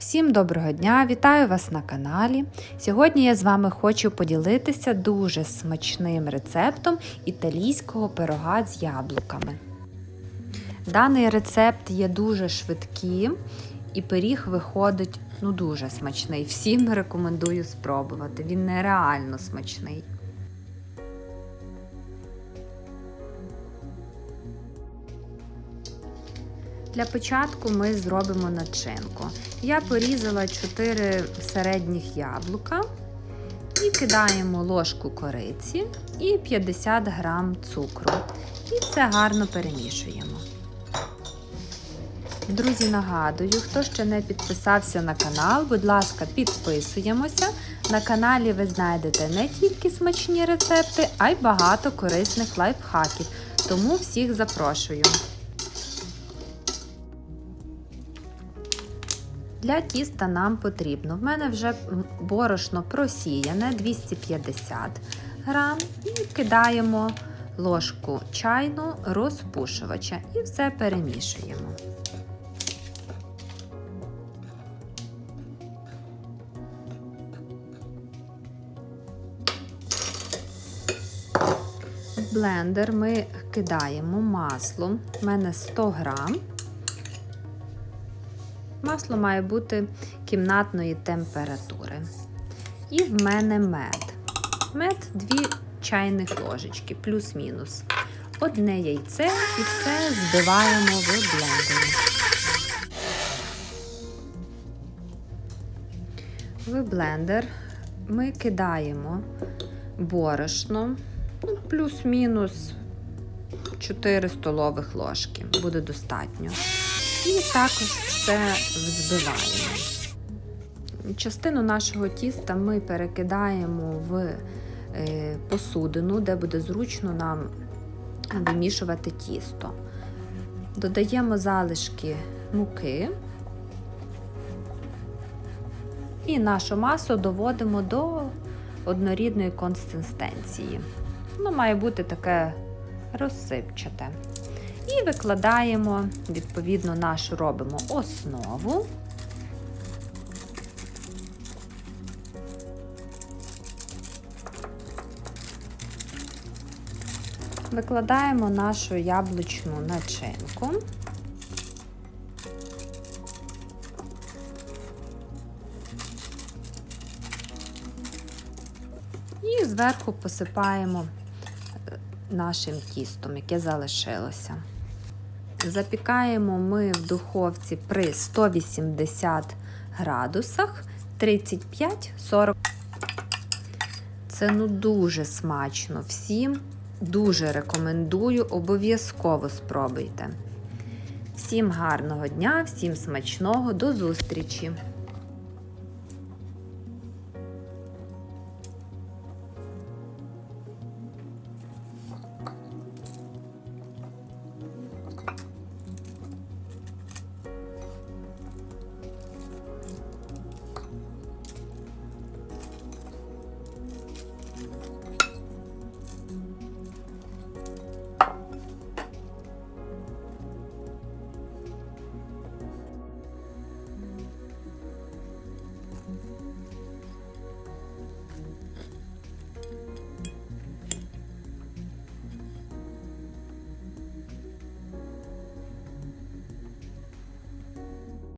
Всім доброго дня! Вітаю вас на каналі. Сьогодні я з вами хочу поділитися дуже смачним рецептом італійського пирога з яблуками. Даний рецепт є дуже швидким і пиріг виходить ну, дуже смачний. Всім рекомендую спробувати. Він нереально смачний. Для початку ми зробимо начинку. Я порізала 4 середніх яблука і кидаємо ложку кориці і 50 грам цукру. І все гарно перемішуємо. Друзі, нагадую, хто ще не підписався на канал, будь ласка, підписуємося. На каналі ви знайдете не тільки смачні рецепти, а й багато корисних лайфхаків. Тому всіх запрошую. Для тіста нам потрібно. В мене вже борошно просіяне 250 грам і кидаємо ложку чайну розпушувача і все перемішуємо. В блендер ми кидаємо масло, в мене 100 грам. Масло має бути кімнатної температури. І в мене мед. Мед 2 чайних ложечки, плюс-мінус. Одне яйце і все збиваємо в блендері. В блендер ми кидаємо борошно, ну, плюс-мінус 4 столових ложки. Буде достатньо. І також все взбиваємо. Частину нашого тіста ми перекидаємо в посудину, де буде зручно нам вимішувати тісто. Додаємо залишки муки і нашу масу доводимо до однорідної консистенції. Воно має бути таке розсипчате. І викладаємо, відповідно, нашу робимо основу. Викладаємо нашу яблучну начинку. І зверху посипаємо нашим тістом, яке залишилося. Запікаємо ми в духовці при 180 градусах 35-40. Це ну дуже смачно. Всім дуже рекомендую, обов'язково спробуйте. Всім гарного дня, всім смачного, до зустрічі!